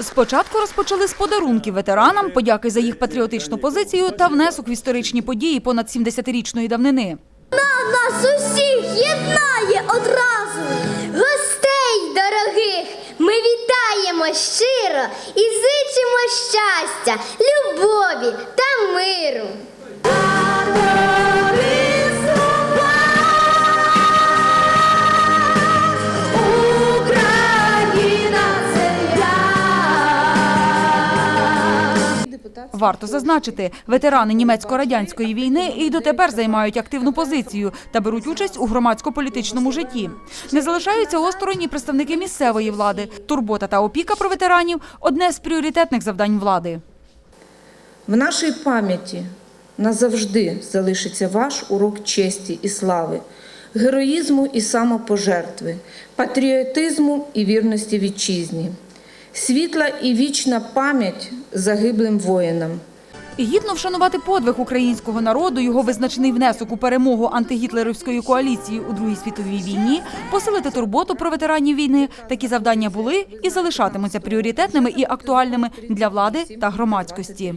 Спочатку розпочали з подарунків ветеранам, подяки за їх патріотичну позицію та внесок в історичні події понад 70-річної давнини. Нас усіх єднає одразу. Гостей дорогих ми вітаємо щиро і зичимо щастя, любові та миру. Варто зазначити, ветерани німецько-радянської війни і дотепер займають активну позицію та беруть участь у громадсько-політичному житті. Не залишаються осторонь і представники місцевої влади. Турбота та опіка про ветеранів одне з пріоритетних завдань влади. В нашій пам'яті назавжди залишиться ваш урок честі і слави, героїзму і самопожертви, патріотизму і вірності вітчизні, світла і вічна пам'ять загиблим воїнам. Гідно вшанувати подвиг українського народу, його визначений внесок у перемогу антигітлерівської коаліції у Другій світовій війні, посилити турботу про ветеранів війни. Такі завдання були і залишатимуться пріоритетними і актуальними для влади та громадськості.